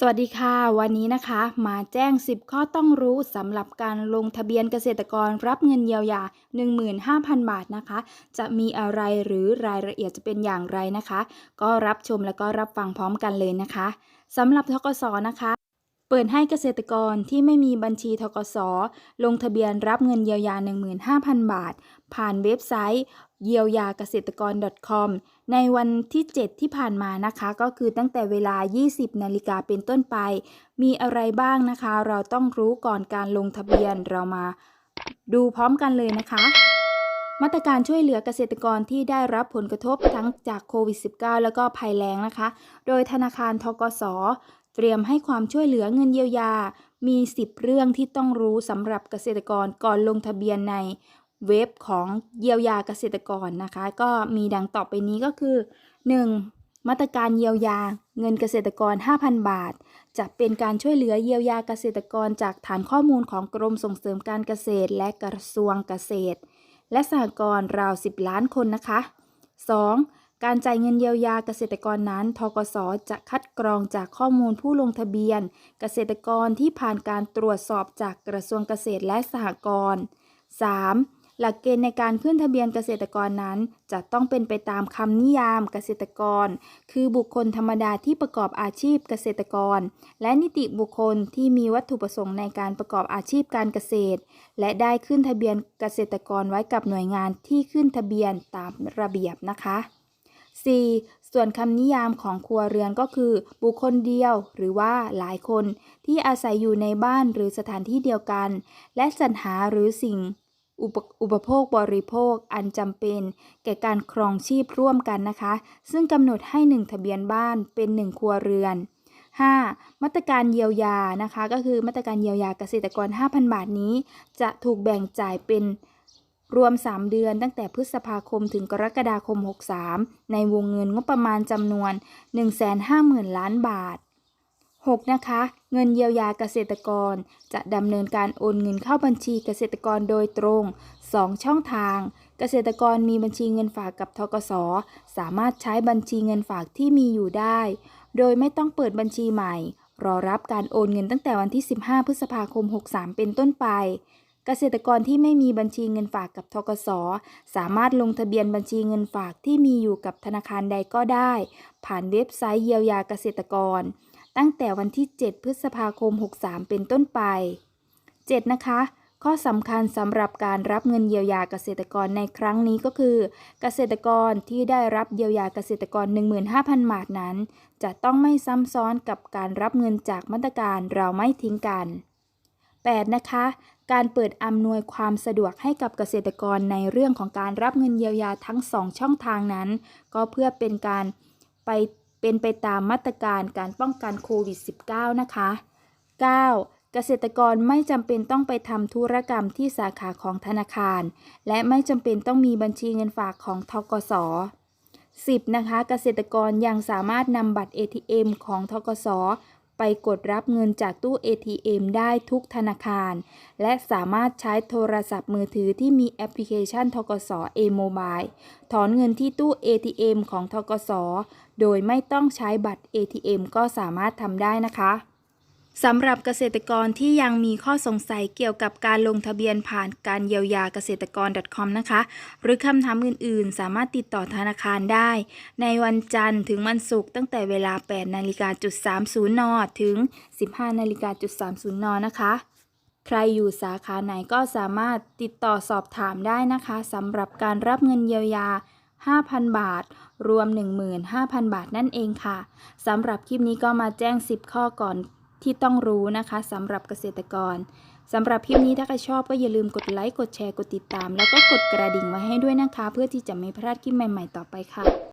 สวัสดีค่ะ วันนี้นะคะมาแจ้ง 10 ข้อต้องรู้สำหรับการลงทะเบียนเกษตรกรรับเงินเยียวยา 15,000 บาทนะคะ จะมีอะไรหรือรายละเอียดจะเป็นอย่างไรนะคะ ก็รับชมแล้วก็รับฟังพร้อมกันเลยนะคะสำหรับทกสนะคะ เปิดให้เกษตรกรที่ไม่มีบัญชีทกส ลงทะเบียนรับเงินเยียวยา 15,000 บาท ผ่านเว็บไซต์เยียวยาเกษตรกร .com ในวันที่ 7 ที่ผ่านมานะคะ ก็คือตั้งแต่เวลา 20 นาฬิกาเป็นต้นไป มีอะไรบ้างนะคะ เราต้องรู้ก่อนการลงทะเบียนเรามา ดูพร้อมกันเลยนะคะ มาตรการช่วยเหลือเกษตรกรที่ได้รับผลกระทบทั้งจากโควิด -19 แล้วก็ภัยแล้งนะคะ โดยธนาคารทกส เตรียมให้ความช่วยเหลือเงินเยียวยา มี 10 เรื่องที่ต้องรู้สำหรับเกษตรกรก่อนลงทะเบียนในเว็บของเยียวยาเกษตรกรนะคะ ก็มีดังต่อไปนี้ก็คือ 1. มาตรการเยียวยาเงินเกษตรกร 5,000 บาท จะเป็นการช่วยเหลือเยียวยาเกษตรกรจากฐานข้อมูลของกรมส่งเสริมการเกษตรและกระทรวงเกษตร และสหกรณ์ราว 10 ล้านคนนะคะ 2. การจ่ายเงินเยียวยาเกษตรกรนั้น ทกสจะคัดกรองจากข้อมูลผู้ลงทะเบียน เกษตรกรที่ผ่านการตรวจสอบจากกระทรวงเกษตรและสหกรณ์ 3. หลักเกณฑ์ในการขึ้นทะเบียนเกษตรกรนั้น จะต้องเป็นไปตามคำนิยามเกษตรกร คือบุคคลธรรมดาที่ประกอบอาชีพเกษตรกร และนิติบุคคลที่มีวัตถุประสงค์ในการประกอบอาชีพการเกษตร และได้ขึ้นทะเบียนเกษตรกรไว้กับหน่วยงานที่ขึ้นทะเบียนตามระเบียบนะคะ 4. ส่วนคำนิยามของครัวเรือนก็คือ บุคคลเดียวหรือว่าหลายคน ที่อาศัยอยู่ในบ้านหรือสถานที่เดียวกัน และสรรหาหรือสิ่งอุปอุปโภคบริโภคอันจำเป็น แก่การครองชีพร่วมกันนะคะ ซึ่งกำหนดให้ 1 ทะเบียนบ้านเป็น 1 ครัวเรือน 5. มาตรการเยียวยานะคะ ก็คือมาตรการเยียวยาเกษตรกร 5,000 บาทนี้ จะถูกแบ่งจ่ายเป็น รวม 3 เดือนตั้งแต่พฤษภาคมถึงกรกฎาคม 63 ในวงเงินงบประมาณจำนวน 150,000 ล้านบาท 6. นะคะ เงินเยียวยาเกษตรกร จะดำเนินการโอนเงินเข้าบัญชีเกษตรกรโดยตรง 2 ช่องทาง เกษตรกรมีบัญชีเงินฝากกับทกส สามารถใช้บัญชีเงินฝากที่มีอยู่ได้ โดยไม่ต้องเปิดบัญชีใหม่ รอรับการโอนเงินตั้งแต่วันที่ 15 พฤษภาคม 63 เป็นต้นไป เกษตรกรที่ไม่มีบัญชีเงินฝากกับทกสสามารถลงทะเบียนบัญชีเงินฝากที่มีอยู่กับธนาคารใดก็ได้ ผ่านเว็บไซต์เยียวยาเกษตรกร ตั้งแต่วันที่ 7 พฤษภาคม 63 เป็นต้นไป 7. นะคะข้อสำคัญสำหรับการรับเงินเยียวยาเกษตรกรในครั้งนี้ก็คือ เกษตรกรที่ได้รับเยียวยาเกษตรกร 15,000 บาทนั้น จะต้องไม่ซ้ำซ้อนกับการรับเงินจากมาตรการเราไม่ทิ้งกัน 8. นะคะ การเปิดอำนวยความสะดวกให้กับเกษตรกรในเรื่องของการรับเงินเยียวยาทั้ง 2 ช่องทางนั้น ก็เพื่อเป็นการไปเป็นไปตามมาตรการการป้องกันโควิด -19 นะคะ 9. เกษตรกรไม่จำเป็นต้องไปทำธุรกรรมที่สาขาของธนาคาร และไม่จำเป็นต้องมีบัญชีเงินฝากของทกส 10. นะคะ เกษตรกรยังสามารถนำบัตร ATM ของทกส ไปกดรับเงินจากตู้ ATM ได้ทุกธนาคาร และสามารถใช้โทรศัพท์มือถือที่มีแอปพลิเคชันทกส A-Mobile ถอนเงินที่ตู้ ATM ของทกส โดยไม่ต้องใช้บัตร ATM ก็สามารถทำได้นะคะ สำหรับเกษตรกรที่ยังมีข้อสงสัยเกี่ยวกับการลงทะเบียนผ่านการเยียวยาเกษตรกร .com นะคะ หรือคำถามอื่นๆ สามารถติดต่อธนาคารได้ ในวันจันทร์ถึงวันศุกร์ตั้งแต่เวลา 8นาฬิกาจุด30 น ถึง 15นาฬิกาจุด30 น นะคะ ใครอยู่สาขาไหนก็สามารถติดต่อสอบถามได้นะคะสำหรับการรับเงินเยียวยา 5,000 บาท รวม 15,000 บาทนั่นเองค่ะสำหรับคลิปนี้ก็มาแจ้ง 10 ข้อก่อน ที่ต้องรู้นะคะสำหรับเกษตรกรสำหรับคลิปนี้ถ้าใครชอบก็อย่าลืมกดไลค์ กดแชร์ กดติดตาม แล้วก็กดกระดิ่งไว้ให้ด้วยนะคะ เพื่อที่จะไม่พลาดคลิปใหม่ ๆ ต่อไปค่ะ